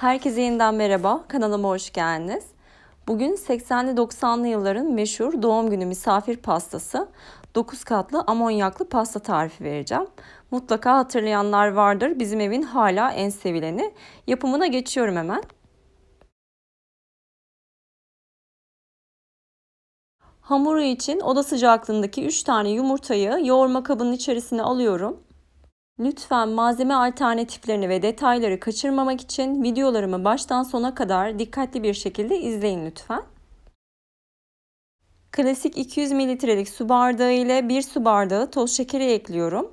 Herkese yeniden merhaba, kanalıma hoş geldiniz. Bugün 80'li 90'lı yılların meşhur doğum günü misafir pastası 9 katlı amonyaklı pasta tarifi vereceğim. Mutlaka hatırlayanlar vardır. Bizim evin hala en sevileni. Yapımına geçiyorum hemen. Hamuru için oda sıcaklığındaki 3 tane yumurtayı yoğurma kabının içerisine alıyorum. Lütfen malzeme alternatiflerini ve detayları kaçırmamak için videolarımı baştan sona kadar dikkatli bir şekilde izleyin lütfen. Klasik 200 mililitrelik su bardağı ile 1 su bardağı toz şekeri ekliyorum.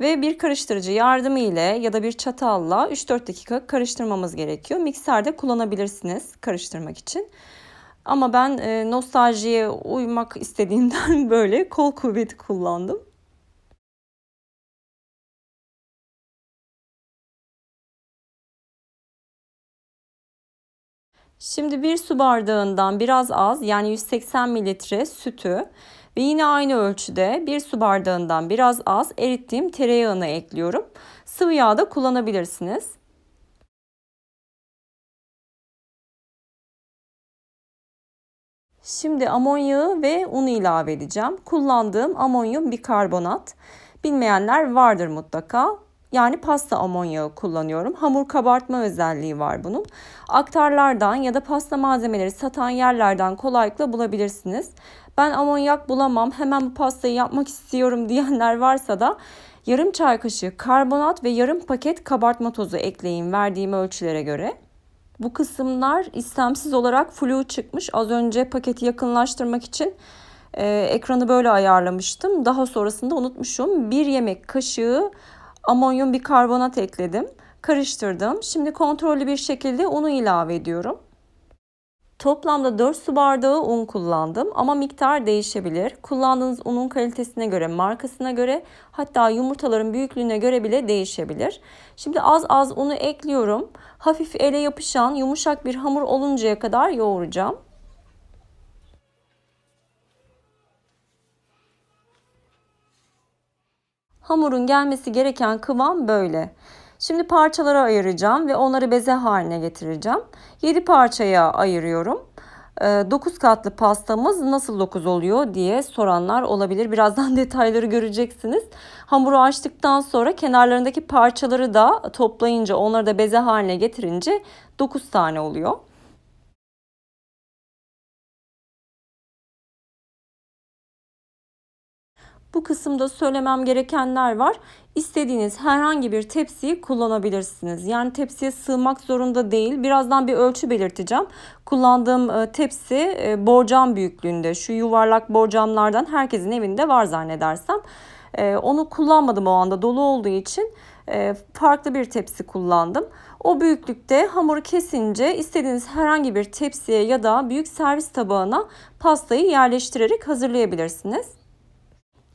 Ve bir karıştırıcı yardımı ile ya da bir çatalla 3-4 dakika karıştırmamız gerekiyor. Mikserde kullanabilirsiniz karıştırmak için. Ama ben e, nostaljiye uymak istediğimden böyle kol kuvveti kullandım. Şimdi bir su bardağından biraz az yani 180 mililitre sütü ve yine aynı ölçüde bir su bardağından biraz az erittiğim tereyağını ekliyorum. Sıvı yağ da kullanabilirsiniz. Şimdi amonyağı ve unu ilave edeceğim. Kullandığım amonyum bikarbonat. Bilmeyenler vardır mutlaka. Yani pasta amonyağı kullanıyorum. Hamur kabartma özelliği var bunun. Aktarlardan ya da pasta malzemeleri satan yerlerden kolaylıkla bulabilirsiniz. Ben amonyak bulamam, hemen bu pastayı yapmak istiyorum diyenler varsa da yarım çay kaşığı karbonat ve yarım paket kabartma tozu ekleyin verdiğim ölçülere göre. Bu kısımlar istemsiz olarak flu çıkmış. Az önce paketi yakınlaştırmak için e, ekranı böyle ayarlamıştım. Daha sonrasında unutmuşum. Bir yemek kaşığı amonyum bikarbonat ekledim. Karıştırdım. Şimdi kontrollü bir şekilde unu ilave ediyorum. Toplamda 4 su bardağı un kullandım ama miktar değişebilir. Kullandığınız unun kalitesine göre, markasına göre hatta yumurtaların büyüklüğüne göre bile değişebilir. Şimdi az az unu ekliyorum. Hafif ele yapışan yumuşak bir hamur oluncaya kadar yoğuracağım. Hamurun gelmesi gereken kıvam böyle. Şimdi parçalara ayıracağım ve onları beze haline getireceğim. 7 parçaya ayırıyorum. 9 ee, katlı pastamız nasıl 9 oluyor diye soranlar olabilir. Birazdan detayları göreceksiniz. Hamuru açtıktan sonra kenarlarındaki parçaları da toplayınca onları da beze haline getirince 9 tane oluyor. Bu kısımda söylemem gerekenler var. İstediğiniz herhangi bir tepsiyi kullanabilirsiniz. Yani tepsiye sığmak zorunda değil. Birazdan bir ölçü belirteceğim. Kullandığım e, tepsi e, borcam büyüklüğünde. Şu yuvarlak borcamlardan herkesin evinde var zannedersem. E, onu kullanmadım o anda dolu olduğu için farklı bir tepsi kullandım. O büyüklükte hamuru kesince istediğiniz herhangi bir tepsiye ya da büyük servis tabağına pastayı yerleştirerek hazırlayabilirsiniz.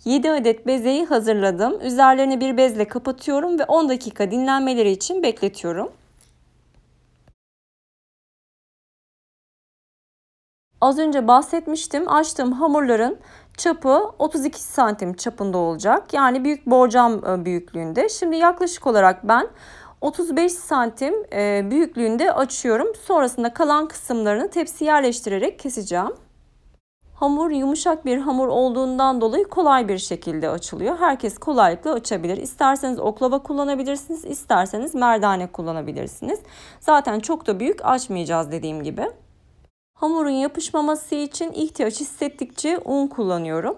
7 adet bezeyi hazırladım. Üzerlerini bir bezle kapatıyorum ve 10 dakika dinlenmeleri için bekletiyorum. Az önce bahsetmiştim. Açtığım hamurların çapı 32 santim çapında olacak. Yani büyük borcam e, büyüklüğünde. Şimdi yaklaşık olarak ben 35 santim e, büyüklüğünde açıyorum. Sonrasında kalan kısımlarını tepsi yerleştirerek keseceğim. Hamur yumuşak bir hamur olduğundan dolayı kolay bir şekilde açılıyor. Herkes kolaylıkla açabilir. İsterseniz oklava kullanabilirsiniz, isterseniz merdane kullanabilirsiniz. Zaten çok da büyük açmayacağız dediğim gibi. Hamurun yapışmaması için ihtiyaç hissettikçe un kullanıyorum.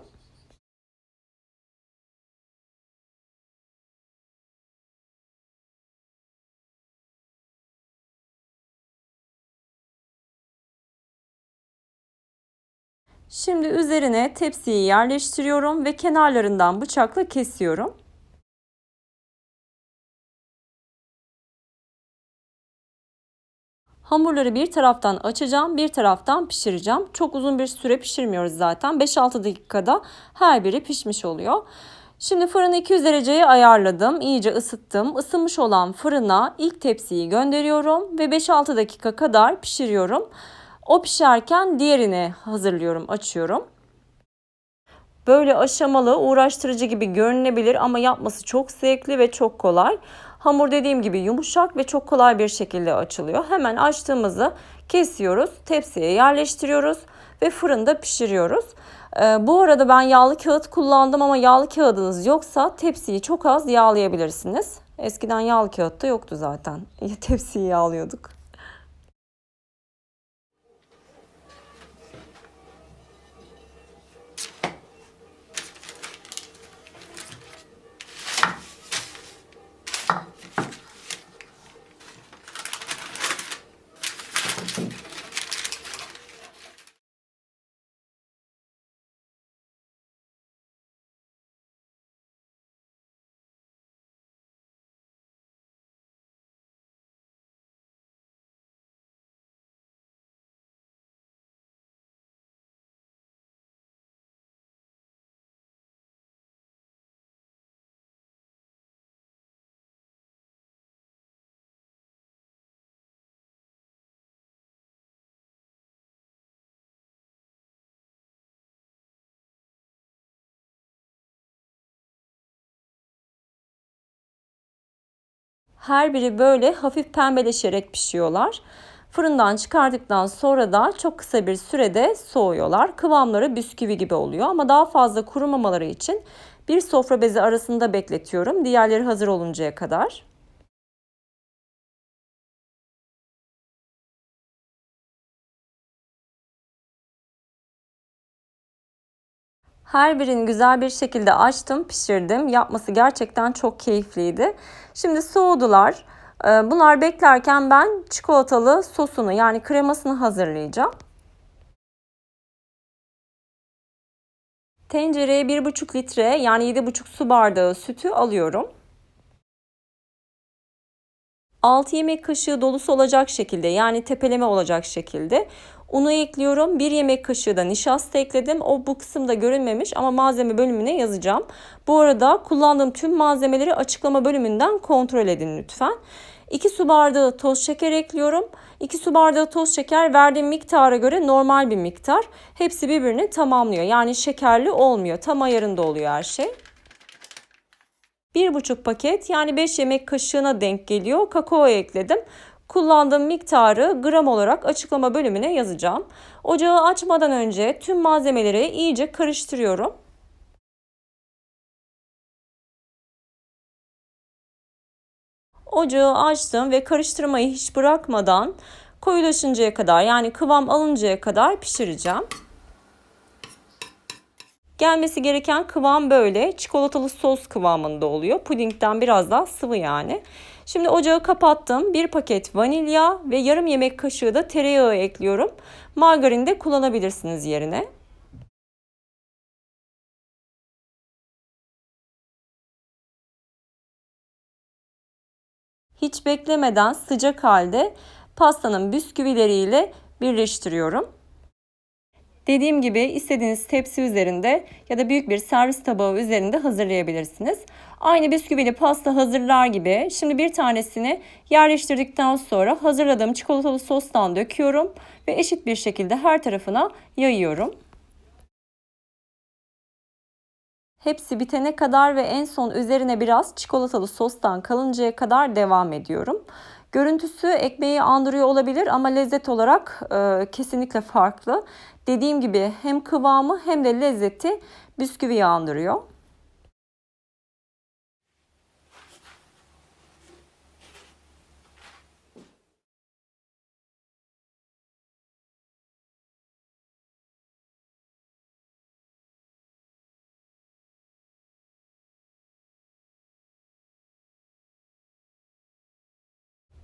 Şimdi üzerine tepsiyi yerleştiriyorum ve kenarlarından bıçakla kesiyorum. Hamurları bir taraftan açacağım, bir taraftan pişireceğim. Çok uzun bir süre pişirmiyoruz zaten. 5-6 dakikada her biri pişmiş oluyor. Şimdi fırını 200 dereceye ayarladım. İyice ısıttım. Isınmış olan fırına ilk tepsiyi gönderiyorum ve 5-6 dakika kadar pişiriyorum. O pişerken diğerini hazırlıyorum, açıyorum. Böyle aşamalı, uğraştırıcı gibi görünebilir ama yapması çok zevkli ve çok kolay. Hamur dediğim gibi yumuşak ve çok kolay bir şekilde açılıyor. Hemen açtığımızı kesiyoruz, tepsiye yerleştiriyoruz ve fırında pişiriyoruz. Ee, bu arada ben yağlı kağıt kullandım ama yağlı kağıdınız yoksa tepsiyi çok az yağlayabilirsiniz. Eskiden yağlı kağıt da yoktu zaten. Tepsiyi yağlıyorduk. Her biri böyle hafif pembeleşerek pişiyorlar. Fırından çıkardıktan sonra da çok kısa bir sürede soğuyorlar. Kıvamları bisküvi gibi oluyor ama daha fazla kurumamaları için bir sofra bezi arasında bekletiyorum. Diğerleri hazır oluncaya kadar. Her birini güzel bir şekilde açtım, pişirdim. Yapması gerçekten çok keyifliydi. Şimdi soğudular. Ee, bunlar beklerken ben çikolatalı sosunu yani kremasını hazırlayacağım. Tencereye 1,5 litre yani 7,5 su bardağı sütü alıyorum. 6 yemek kaşığı dolusu olacak şekilde yani tepeleme olacak şekilde unu ekliyorum. 1 yemek kaşığı da nişasta ekledim. O bu kısımda görünmemiş ama malzeme bölümüne yazacağım. Bu arada kullandığım tüm malzemeleri açıklama bölümünden kontrol edin lütfen. 2 su bardağı toz şeker ekliyorum. 2 su bardağı toz şeker verdiğim miktara göre normal bir miktar. Hepsi birbirini tamamlıyor. Yani şekerli olmuyor. Tam ayarında oluyor her şey. 1,5 paket yani 5 yemek kaşığına denk geliyor. Kakao ekledim. Kullandığım miktarı gram olarak açıklama bölümüne yazacağım. Ocağı açmadan önce tüm malzemeleri iyice karıştırıyorum. Ocağı açtım ve karıştırmayı hiç bırakmadan koyulaşıncaya kadar yani kıvam alıncaya kadar pişireceğim. Gelmesi gereken kıvam böyle. Çikolatalı sos kıvamında oluyor. Pudingden biraz daha sıvı yani. Şimdi ocağı kapattım. Bir paket vanilya ve yarım yemek kaşığı da tereyağı ekliyorum. Margarin de kullanabilirsiniz yerine. Hiç beklemeden sıcak halde pastanın bisküvileriyle birleştiriyorum. Dediğim gibi istediğiniz tepsi üzerinde ya da büyük bir servis tabağı üzerinde hazırlayabilirsiniz. Aynı bisküvili pasta hazırlar gibi şimdi bir tanesini yerleştirdikten sonra hazırladığım çikolatalı sostan döküyorum ve eşit bir şekilde her tarafına yayıyorum. Hepsi bitene kadar ve en son üzerine biraz çikolatalı sostan kalıncaya kadar devam ediyorum. Görüntüsü ekmeği andırıyor olabilir ama lezzet olarak e, kesinlikle farklı. Dediğim gibi hem kıvamı hem de lezzeti bisküvi andırıyor.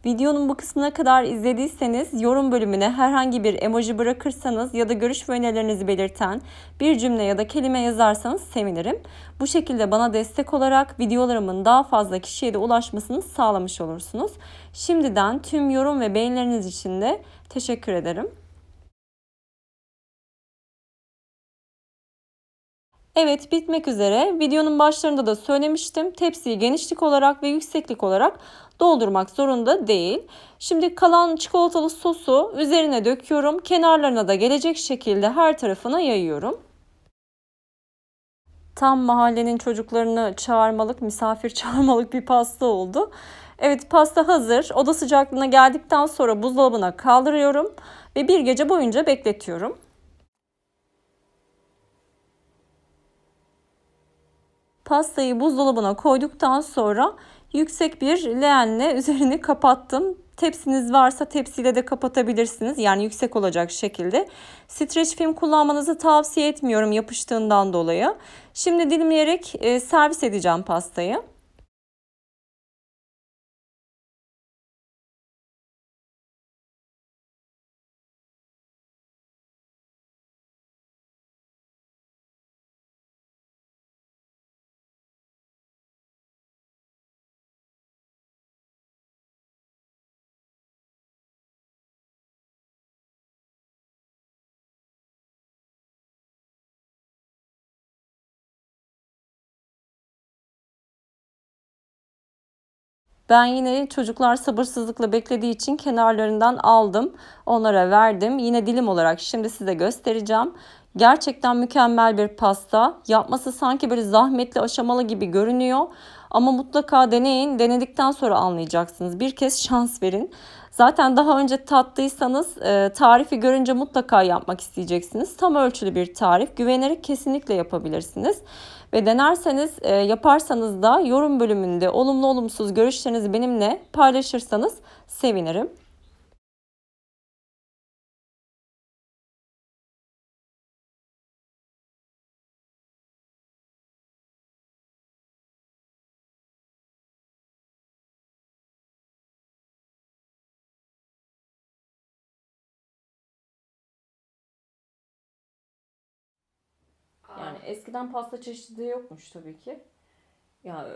Videonun bu kısmına kadar izlediyseniz yorum bölümüne herhangi bir emoji bırakırsanız ya da görüş ve önerilerinizi belirten bir cümle ya da kelime yazarsanız sevinirim. Bu şekilde bana destek olarak videolarımın daha fazla kişiye de ulaşmasını sağlamış olursunuz. Şimdiden tüm yorum ve beğenileriniz için de teşekkür ederim. Evet bitmek üzere. Videonun başlarında da söylemiştim. Tepsiyi genişlik olarak ve yükseklik olarak doldurmak zorunda değil. Şimdi kalan çikolatalı sosu üzerine döküyorum. Kenarlarına da gelecek şekilde her tarafına yayıyorum. Tam mahallenin çocuklarını çağırmalık, misafir çağırmalık bir pasta oldu. Evet pasta hazır. Oda sıcaklığına geldikten sonra buzdolabına kaldırıyorum ve bir gece boyunca bekletiyorum. Pastayı buzdolabına koyduktan sonra yüksek bir leğenle üzerini kapattım. Tepsiniz varsa tepsiyle de kapatabilirsiniz. Yani yüksek olacak şekilde. Streç film kullanmanızı tavsiye etmiyorum yapıştığından dolayı. Şimdi dilimleyerek e, servis edeceğim pastayı. Ben yine çocuklar sabırsızlıkla beklediği için kenarlarından aldım. Onlara verdim. Yine dilim olarak şimdi size göstereceğim. Gerçekten mükemmel bir pasta. Yapması sanki böyle zahmetli aşamalı gibi görünüyor. Ama mutlaka deneyin. Denedikten sonra anlayacaksınız. Bir kez şans verin. Zaten daha önce tattıysanız e, tarifi görünce mutlaka yapmak isteyeceksiniz. Tam ölçülü bir tarif. Güvenerek kesinlikle yapabilirsiniz. Ve denerseniz, e, yaparsanız da yorum bölümünde olumlu olumsuz görüşlerinizi benimle paylaşırsanız sevinirim. Eskiden pasta çeşidi yokmuş tabii ki. Ya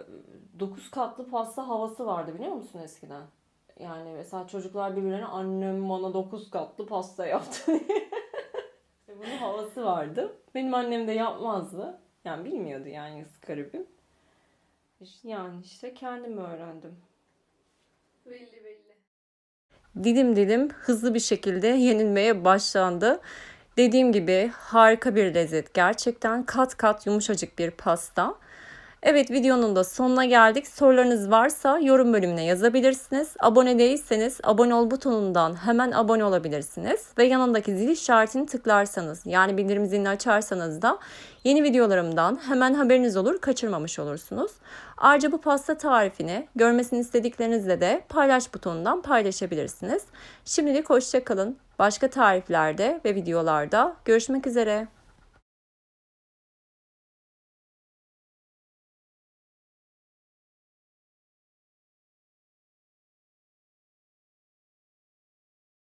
9 katlı pasta havası vardı biliyor musun eskiden? Yani mesela çocuklar birbirlerine annem bana 9 katlı pasta yaptı diye. Bunun havası vardı. Benim annem de yapmazdı. Yani bilmiyordu yani garibim. Yani işte kendim öğrendim. Belli belli. dilim dilim hızlı bir şekilde yenilmeye başlandı. Dediğim gibi harika bir lezzet. Gerçekten kat kat yumuşacık bir pasta. Evet videonun da sonuna geldik. Sorularınız varsa yorum bölümüne yazabilirsiniz. Abone değilseniz abone ol butonundan hemen abone olabilirsiniz. Ve yanındaki zil işaretini tıklarsanız yani bildirim zilini açarsanız da yeni videolarımdan hemen haberiniz olur kaçırmamış olursunuz. Ayrıca bu pasta tarifini görmesini istediklerinizle de paylaş butonundan paylaşabilirsiniz. Şimdilik hoşçakalın. Başka tariflerde ve videolarda görüşmek üzere.